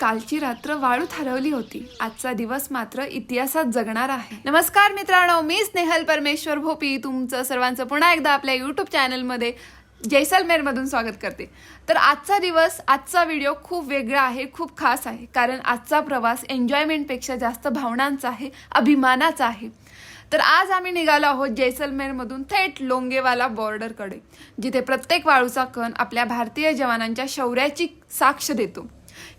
कालची रात्र वाळूत हरवली होती. आजचा दिवस मात्र इतिहासात जगणार आहे. नमस्कार मित्रांनो मी स्नेहल परमेश्वर भोपी. तुमचं सर्वांचं पुन्हा एकदा आपल्या यूट्यूब चॅनलमध्ये जैसलमेरमधून स्वागत करते. तर आजचा दिवस आजचा व्हिडिओ खूप वेगळा आहे खूप खास आहे. कारण आजचा प्रवास एन्जॉयमेंटपेक्षा जास्त भावनांचा आहे अभिमानाचा आहे. तर आज आम्ही निघालो आहोत जैसलमेरमधून थेट लोंगेवाला बॉर्डरकडे जिथे प्रत्येक वाळूचा कण आपल्या भारतीय जवानांच्या शौर्याची साक्ष देतो.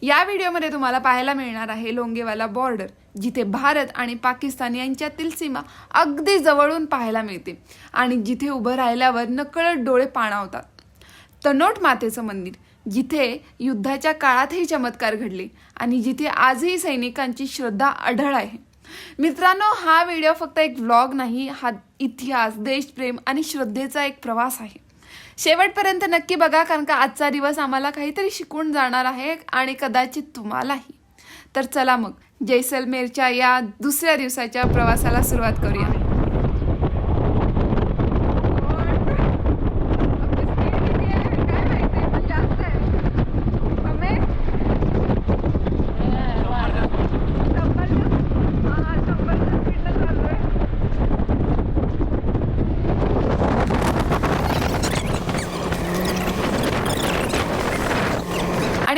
या व्हिडिओमध्ये तुम्हाला पाहायला मिळणार आहे लोंगेवाला बॉर्डर जिथे भारत आणि पाकिस्तान यांच्यातील सीमा अगदी जवळून पाहायला मिळते आणि जिथे उभं राहिल्यावर नकळत डोळे पाणावतात. तनोट मातेचं मंदिर जिथे युद्धाच्या काळातही चमत्कार घडले आणि जिथे आजही सैनिकांची श्रद्धा आढळ आहे. मित्रांनो हा व्हिडिओ फक्त एक व्लॉग नाही हा इतिहास देशप्रेम आणि श्रद्धेचा एक प्रवास आहे. शेवटपर्यंत नक्की बघा कारण का आजचा दिवस आम्हाला काहीतरी शिकून जाणार आहे आणि कदाचित तुम्हालाही. तर चला मग जैसलमेरच्या या दुसऱ्या दिवसाच्या प्रवासाला सुरुवात करूया.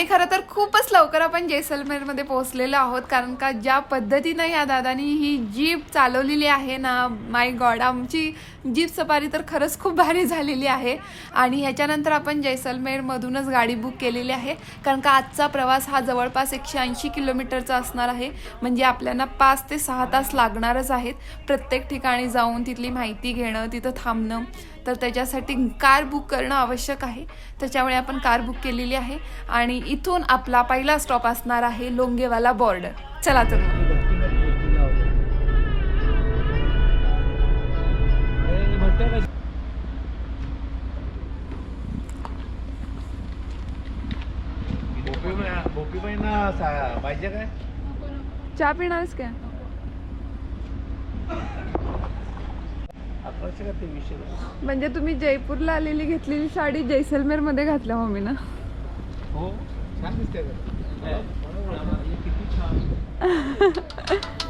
आणि खरं तर खूपच लवकर आपण जैसलमेरमध्ये पोहोचलेलो आहोत कारण का ज्या पद्धतीनं या दादानी ही जीप चालवलेली आहे ना माय गॉड आमची जीप सफारी तर खरंच खूप भारी झालेली आहे. आणि ह्याच्यानंतर आपण जैसलमेरमधूनच गाडी बुक केलेली आहे कारण का आजचा प्रवास हा जवळपास एकशे ऐंशी किलोमीटरचा असणार आहे. म्हणजे आपल्याला पाच ते सहा तास लागणारच आहेत प्रत्येक ठिकाणी जाऊन तिथली माहिती घेणं तिथं थांबणं. तर त्याच्यासाठी कार बुक करणं आवश्यक आहे. त्याच्यामुळे आपण कार बुक केलेली आहे आणि इथून आपला पहिला स्टॉप असणार आहे लोंगेवाला बॉर्डर. चला तर मग. पाहिजे काय? चहा पिणारच काय अकराशे का ते वीसशे म्हणजे तुम्ही जयपूरला आलेली घेतलेली साडी जैसलमेरमध्ये घातल्या मम्मीनं. हो छान दिसते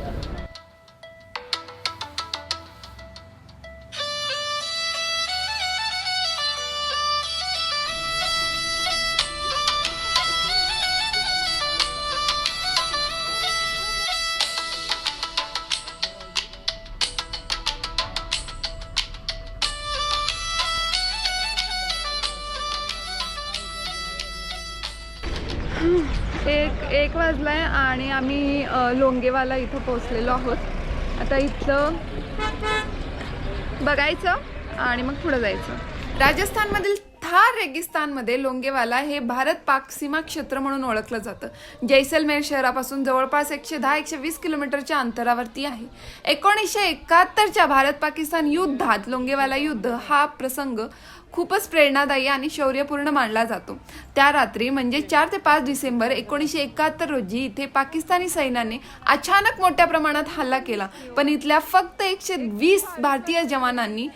एक एक वाजला आहे आणि आम्ही लोंगेवाला इथं पोचलेलो आहोत. आता इथलं बघायचं आणि मग पुढं जायचं. राजस्थानमधील हा रेगिस्तानमध्ये लोंगेवाला हे भारत पाक सीमा क्षेत्र म्हणून ओळखलं जातं. जैसलमेर शहरापासून जवळपास एकशे दहा एकशे वीस किलोमीटरच्या अंतरावरती आहे. एकोणीसशे एकाहत्तरच्या भारत पाकिस्तान युद्धात लोंगेवाला युद्ध हा प्रसंग खूपच प्रेरणादायी आणि शौर्यपूर्ण मानला जातो. त्या रात्री म्हणजे चार ते पाच डिसेंबर एकोणीसशे एकाहत्तर रोजी इथे पाकिस्तानी सैन्याने अचानक मोठ्या प्रमाणात हल्ला केला. पण इथल्या फक्त एकशे वीस भारतीय जवानांनी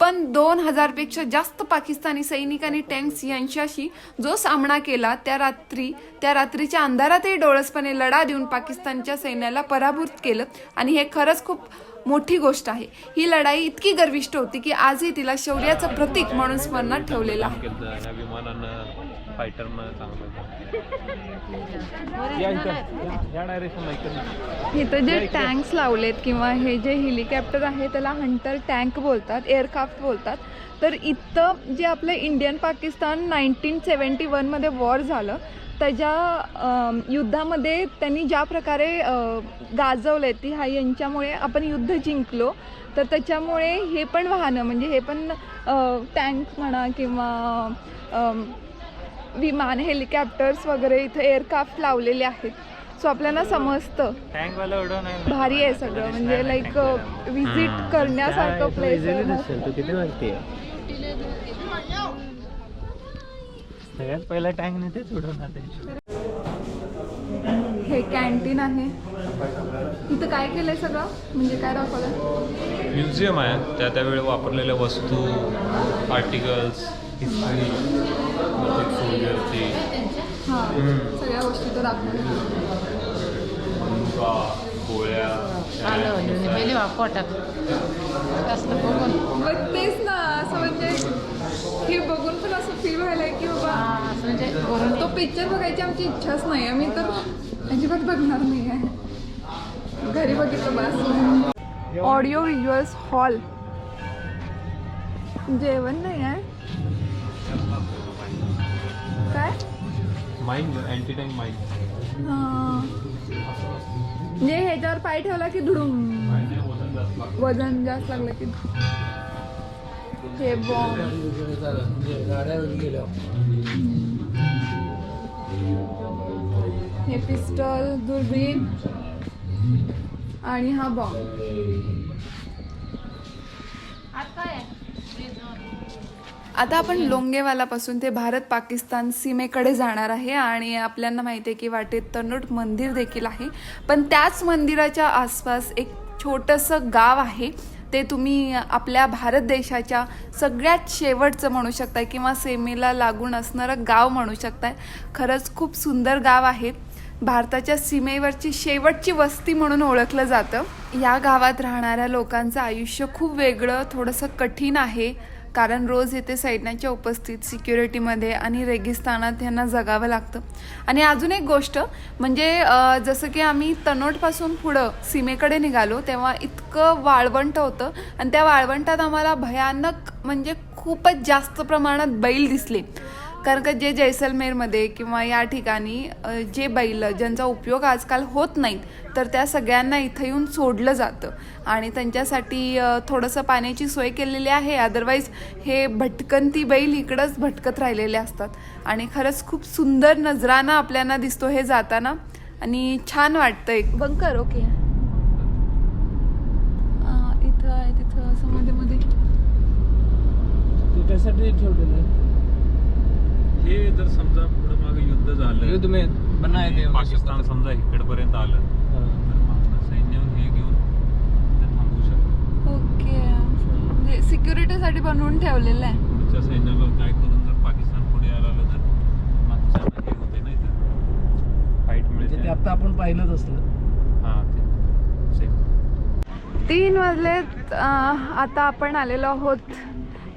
पण दोन हजारपेक्षा जास्त पाकिस्तानी सैनिकांनी टँक्स यांच्याशी जो सामना केला त्या रात्री त्या रात्रीच्या अंधारातही डोळसपणे लढा देऊन पाकिस्तानच्या सैन्याला पराभूत केलं. आणि हे खरंच खूप मोठी गोष्ट आहे. ही लढाई इतकी गर्विष्ट होती की आजही तिला शौर्याचं प्रतीक म्हणून स्मरणात ठेवलेलं आहे. विमानानं फायटरनं चांगलं या इथं या- या डायरेक्शन इकडनं इथं जे टँक्स लावलेत किंवा हे जे हेलिकॉप्टर आहे त्याला हंटर टँक बोलतात एअरक्राफ्ट बोलतात. तर इथं जे आपलं इंडियन पाकिस्तान नाईन्टीन सेवन्टी वनमध्ये वॉर झालं त्याच्या युद्धामध्ये त्यांनी ज्या प्रकारे गाजवले ती हा यांच्यामुळे आपण युद्ध जिंकलो. तर त्याच्यामुळे हे पण वाहनं म्हणजे हे पण टँक म्हणा किंवा विमान हेलिकॉप्टर्स वगैरे इथं एअरक्राफ्ट लावलेले आहेत. सो आपल्याला समजतं. भारी आहे सगळं. म्हणजे लाईक विजिट करण्यासारखं प्लेस आहे मस्त. तू किती माहिती सगळ्यात पहिला टँक नाही तेच उडवणार ते. हे कॅन्टीन आहे. इथं काय केलंय सगळं? म्हणजे काय दाखवलं म्युझियम आहे. त्या त्यावेळी वापरलेल्या वस्तू आर्टिकल्स हिस्ट्री सोल्जरची हा. सगळ्या गोष्टी तो दाखवल्या मनुका गोळ्या आलं म्हणजे पहिले वा पोटात कसलं बघून मग तेच ना असं म्हणजे हे बघून पण असं फील व्हायला की बाबा असं म्हणजे तो पिक्चर बघायची आमची इच्छाच नाही आहे मी तर अजिबात बघणार नाही आहे घरी बघितलं बस ऑडिओ व्हिज्युअल्स हॉल जेवण नाही आहे माइंड अँटी टाइम माइंड हां. म्हणजे ह्याच्यावर पाय ठेवला की धुडूम वजन जास्त लागलं की हे बॉम्ब हे पिस्टल दुर्बीण. आणि हा बॉम्ब आता आता आपण लोंगेवालापासून ते भारत पाकिस्तान सीमेकडे जाणार आहे आणि आपल्याला माहिती आहे की वाटेत तनोट मंदिर देखील आहे. पण त्याच मंदिराच्या आसपास एक छोटंसं गाव आहे. ते तुम्ही आपल्या भारत देशाच्या सगळ्यात शेवटचं म्हणू शकताय किंवा सीमेला लागून असणारं गाव म्हणू शकताय. खरंच खूप सुंदर गाव आहे. भारताच्या सीमेवरची शेवटची वस्ती म्हणून ओळखलं जातं. या गावात राहणाऱ्या लोकांचं आयुष्य खूप वेगळं थोडंसं कठीण आहे. कारण रोज येथे सैन्याच्या उपस्थित सिक्युरिटीमध्ये आणि रेगिस्तानात यांना जगावं लागतं. आणि अजून एक गोष्ट म्हणजे जसं की आम्ही तनोटपासून पुढं सीमेकडे निघालो तेव्हा इतकं वाळवंट होतं आणि त्या वाळवंटात आम्हाला भयानक म्हणजे खूपच जास्त प्रमाणात बैल दिसले. कारण का जे जैसलमेरमध्ये किंवा या ठिकाणी जे बैल ज्यांचा उपयोग आजकाल होत नाहीत तर त्या सगळ्यांना इथं येऊन सोडलं जातं. आणि त्यांच्यासाठी थोडंसं पाण्याची सोय केलेली आहे. अदरवाईज हे भटकंती बैल इकडंच भटकत राहिलेले असतात. आणि खरंच खूप सुंदर नजराना आपल्याला दिसतो हे जाताना. आणि छान वाटतं एक. बंकर ओके इथं आहे तिथं असं मध्ये मध्ये. ते त्यासाठी ठेवलेलं आहे. हे जर समजा पुढे मागे युद्ध झालं युद्ध में बनाए गए पाकिस्तान समजा इकडपर्यंत आलं तर आपलं सैन्य हे घेऊन ते थांबवू शकतो. ओके. म्हणजे सिक्युरिटीसाठी बनवून ठेवलेलं आहे. पुढच्या सैन्याला काय करून जर पाकिस्तान पुढे आलं तर मागच्या हे होते नाही तर फाईट म्हणजे ते मिळते आता आपण पाहिलंच असलं. हा ते सेम तीन वाजलेत अं, आता आपण आलेलो आहोत.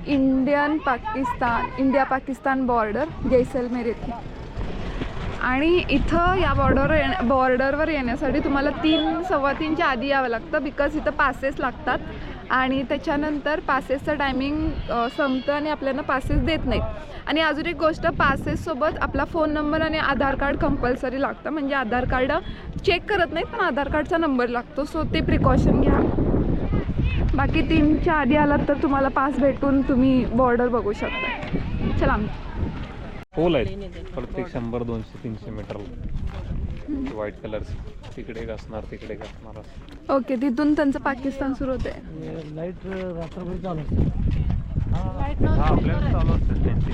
Indian Pakistan India Pakistan border Jaisalmer येथे. आणि इथं या बॉर्डरवर येण्या बॉर्डरवर येण्यासाठी तुम्हाला तीन सव्वा तीनच्या आधी यावं लागतं बिकॉज इथं पासेस लागतात. आणि त्याच्यानंतर पासेसचं टायमिंग संपतं आणि आपल्याला पासेस देत नाहीत. आणि अजून एक गोष्ट पासेससोबत आपला फोन नंबर आणि आधार कार्ड कंपल्सरी लागतं. म्हणजे आधार कार्ड चेक करत नाहीत पण आधार कार्डचा नंबर लागतो. सो ते प्रिकॉशन घ्या. बाकी तीनच्या आधी आलात तर तुम्हाला पास भेटून तुम्ही बॉर्डर बघू शकता. चला. पोल आहेत. प्रत्येक शंभर दोनशे तीनशे मीटर व्हाईट कलरचे तिकडे एक असणार तिकडे एक असणार असं. ओके तिथून त्यांचं पाकिस्तान सुरू होते लाइट रात्रभर चालू असते. हा आपल्याला चालू असते त्यांची.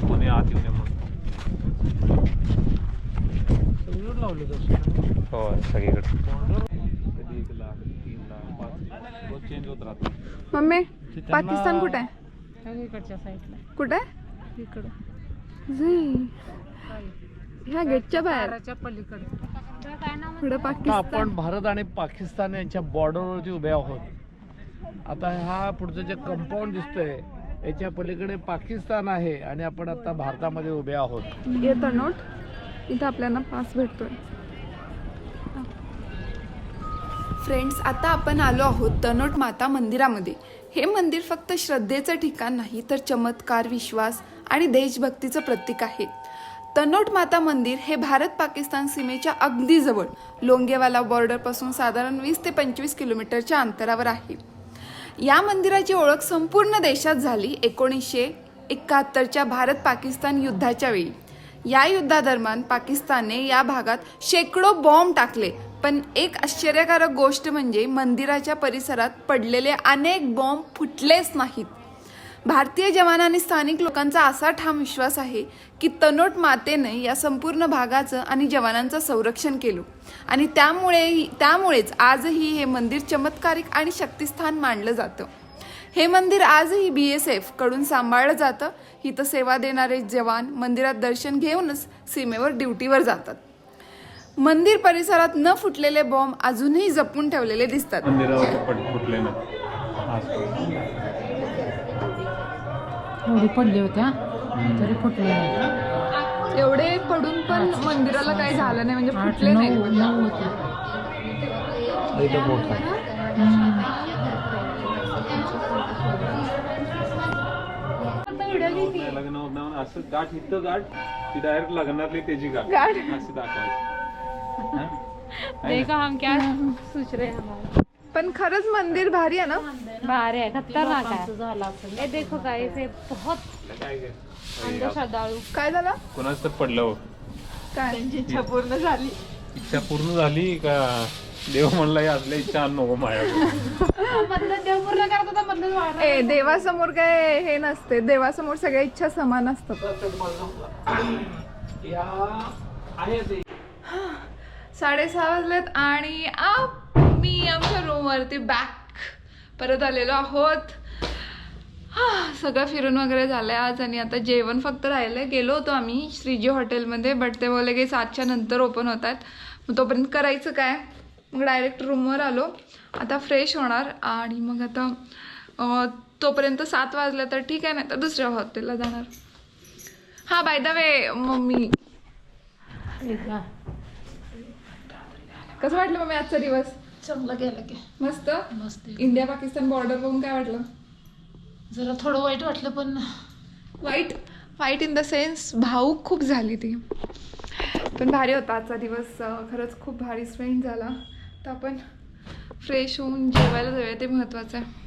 कोणी आत येऊ नये म्हणून. हो सगळीकडे कधी एक लाख तीन लाख चेंज होत राहतात मम्मी पाकिस्तान कुठे आहे? सगळीकडच्या साईडला. कुठे? आहे इकडं जी. ह्या गेटच्या बाहेर. दाराच्या पलीकडे. पुढे आता पाकिस्तान. आपण भारत आणि पाकिस्तान यांच्या बॉर्डरवरती उभे आहोत. आता हा पुढचं जे कंपाऊंड दिसतंय याच्या पलीकडे पाकिस्तान आहे आणि आपण आता भारतामध्ये उभे आहोत. येतं नोट. इथं आपल्याला पास भेटतोय. फ्रेंड्स आता आपण आलो आहोत तनोट माता मंदिरामध्ये. हे मंदिर फक्त श्रद्धेचं ठिकाण नाही तर चमत्कार विश्वास आणि देशभक्तीचं प्रतीक आहे. तनोट माता मंदिर हे भारत पाकिस्तान सीमेच्या अगदी जवळ लोंगेवाला बॉर्डरपासून साधारण वीस ते पंचवीस किलोमीटरच्या अंतरावर आहे. या मंदिराची ओळख संपूर्ण देशात झाली एकोणीसशे एकाहत्तरच्या भारत पाकिस्तान युद्धाच्या वेळी. या युद्धादरम्यान पाकिस्तानने या भागात शेकडो बॉम्ब टाकले पण एक आश्चर्यकारक गोष्ट म्हणजे मंदिराच्या परिसरात पडलेले अनेक बॉम्ब फुटलेच नाहीत. भारतीय जवान आणि स्थानिक लोकांचा असा ठाम विश्वास आहे की तनोट मातेने या संपूर्ण भागाचं आणि जवानांचं संरक्षण केलं. आणि त्यामुळे त्यामुळेच आजही हे मंदिर चमत्कारिक आणि शक्तिस्थान मानलं जातं. हे मंदिर आजही बी एस एफकडून सांभाळलं जातं. इथं सेवा देणारे जवान मंदिरात दर्शन घेऊनच सीमेवर ड्युटीवर जातात. मंदिर परिसरात न फुटलेले बॉम्ब अजूनही जपून ठेवलेले दिसतात. मंदिरावर फुटले. एवढी पडली होत्या? तरी फुटले नाही एवढे पडून पण मंदिराला काही झालं नाही म्हणजे फुटले नाही. लग्न होत नाही असं गाठ इथं गाठ ती डायरेक्ट लग्नातली त्याची गाठ. गाठ. अशी दाखवायची? देखो हम क्या सोच रहे हैं पण खरंच मंदिर भारी आहे ना? बाहर है खतरनाक है ये देखो गाइस ये बहुत काय काय? काय झालं? कोणाच तर पडलं हो. काय? इच्छा पूर्ण झाली. इच्छा पूर्ण झाली का देव म्हणला "हे असल्या इच्छा नको माझ्या देवासमोर काय हे नसते. देवासमोर सगळ्या इच्छा समान असतात. साडेसहा वाजलेत आणि मी आमच्या रूमवरती बॅक परत आलेलो आहोत. हां सगळं फिरून वगैरे झालंय आज आणि आता जेवण फक्त राहिलंय. गेलो होतो आम्ही श्रीजी हॉटेलमध्ये बट ते बोलले की सातच्या नंतर ओपन होत आहेत मग तोपर्यंत करायचं काय? मग डायरेक्ट रूमवर आलो. आता फ्रेश होणार आणि मग आता तोपर्यंत सात वाजले तर ठीक आहे नाही तर दुसऱ्या हॉटेलला जाणार. हा बाय द वे मम्मी. कसं वाटलं मम्मी आजचा दिवस? चांगलं गेलं की. मस्त? मस्त. इंडिया पाकिस्तान बॉर्डर बघून काय वाटलं? जरा थोडं वाईट वाटलं पण वाईट? वाईट इन द सेन्स भाऊक खूप झाली ती. पण भारी होता आजचा दिवस. खरंच खूप भारी स्पेंड झाला. तर आपण फ्रेश होऊन जेवायला जाऊया ते महत्त्वाचं आहे.